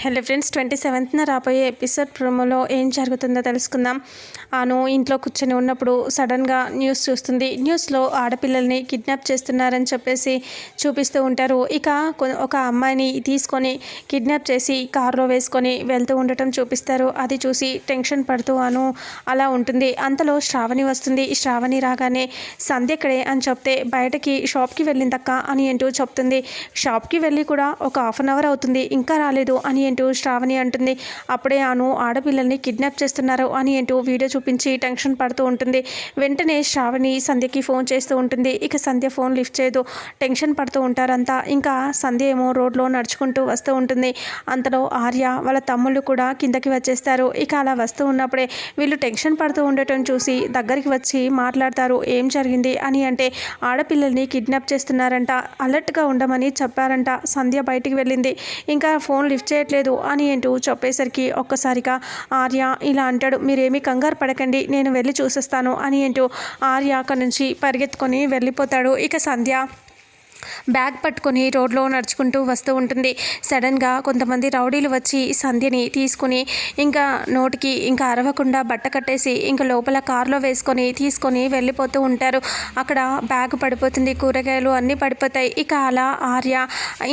Hello friends twenty సెవెంత్న రాబోయే episode ప్రోమోలో ఏం జరుగుతుందో తెలుసుకుందాం. ఆను ఇంట్లో కూర్చొని ఉన్నప్పుడు సడన్గా న్యూస్ చూస్తుంది. న్యూస్లో ఆడపిల్లల్ని కిడ్నాప్ చేస్తున్నారని చెప్పేసి చూపిస్తూ ఉంటారు. ఇక ఒక అమ్మాయిని తీసుకొని కిడ్నాప్ చేసి కారులో వేసుకొని వెళ్తూ ఉండటం చూపిస్తారు. అది చూసి టెన్షన్ పడుతూ అను అలా ఉంటుంది. అంతలో శ్రావణి వస్తుంది. శ్రావణి రాగానే సంధ్యక్కడే అని చెప్తే బయటకి షాప్కి వెళ్ళిందక్క అని అంటూ చెప్తుంది. షాప్కి వెళ్ళి కూడా ఒక హాఫ్ అన్ అవర్ అవుతుంది. ఇంకా రాలేదు అని అంటూ శ్రావణి అంటుంది. అప్పుడే అను ఆడపిల్లల్ని కిడ్నాప్ చేస్తున్నారు అని అంటూ వీడియో చూపించి టెన్షన్ పడుతూ ఉంటుంది. వెంటనే శ్రావణి సంధ్యకి ఫోన్ చేస్తూ ఉంటుంది. ఇక సంధ్య ఫోన్ లిఫ్ట్ చేయదు. టెన్షన్ పడుతూ ఉంటారంతా. ఇంకా సంధ్య ఏమో రోడ్లో నడుచుకుంటూ వస్తూ ఉంటుంది. అంతలో ఆర్య వాళ్ళ తమ్ముళ్ళు కూడా కిందకి వచ్చేస్తారు. ఇక అలా వస్తూ ఉన్నప్పుడే వీళ్ళు టెన్షన్ పడుతూ ఉండటం చూసి దగ్గరికి వచ్చి మాట్లాడతారు. ఏం జరిగింది అని అంటే ఆడపిల్లల్ని కిడ్నాప్ చేస్తున్నారంట. అలర్ట్గా ఉండమని చెప్పారంట. సంధ్య బయటికి వెళ్ళింది. ఇంకా ఫోన్ లిఫ్ట్ చేయట్లేదు. లేదు అని అంటూ చెప్పేసరికి ఒక్కసారిగా ఆర్య ఇలా అంటాడు మీరేమీ కంగారు పడకండి నేను వెళ్ళి చూసేస్తాను అని అంటూ ఆర్య అక్కడి నుంచి పరిగెత్తుకొని వెళ్ళిపోతాడు. ఇక సంధ్య బ్యాగ్ పట్టుకొని రోడ్లో నడుచుకుంటూ వస్తూ ఉంటుంది. సడన్గా కొంతమంది రౌడీలు వచ్చి సంధ్యని తీసుకుని ఇంకా నోటికి ఇంకా అరవకుండా బట్ట కట్టేసి ఇంకా లోపల కారులో వేసుకొని తీసుకొని వెళ్ళిపోతూ ఉంటారు. అక్కడ బ్యాగ్ పడిపోతుంది కూరగాయలు అన్నీ పడిపోతాయి. ఇక అలా ఆర్య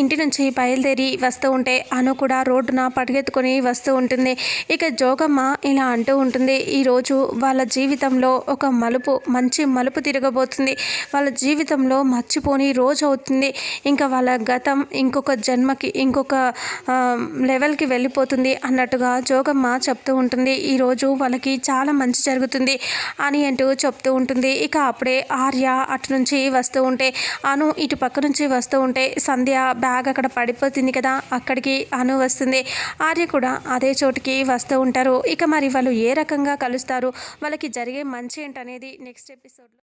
ఇంటి నుంచి బయలుదేరి వస్తూ ఉంటే అను కూడా రోడ్డున పరిగెత్తుకొని వస్తూ ఉంటుంది. ఇక జోగమ్మ ఇలా అంటూ ఉంటుంది ఈరోజు వాళ్ళ జీవితంలో ఒక మలుపు మంచి మలుపు తిరగబోతుంది. వాళ్ళ జీవితంలో మర్చిపోని రోజు అవుతుంది. ఇంకా వాళ్ళ గతం ఇంకొక జన్మకి ఇంకొక లెవెల్కి వెళ్ళిపోతుంది అన్నట్టుగా జోగమ్మ చెప్తూ ఉంటుంది. ఈరోజు వాళ్ళకి చాలా మంచి జరుగుతుంది అని అంటూ చెప్తూ ఉంటుంది. ఇక అప్పుడే ఆర్య అటు నుంచి వస్తూ ఉంటే అను ఇటు పక్క నుంచి వస్తూ ఉంటే సంధ్య బ్యాగ్ అక్కడ పడిపోతుంది కదా అక్కడికి అను వస్తుంది. ఆర్య కూడా అదే చోటుకి వస్తూ ఉంటారు. ఇక మరి వాళ్ళు ఏ రకంగా కలుస్తారు? వాళ్ళకి జరిగే మంచి ఏంటనేది నెక్స్ట్ ఎపిసోడ్లో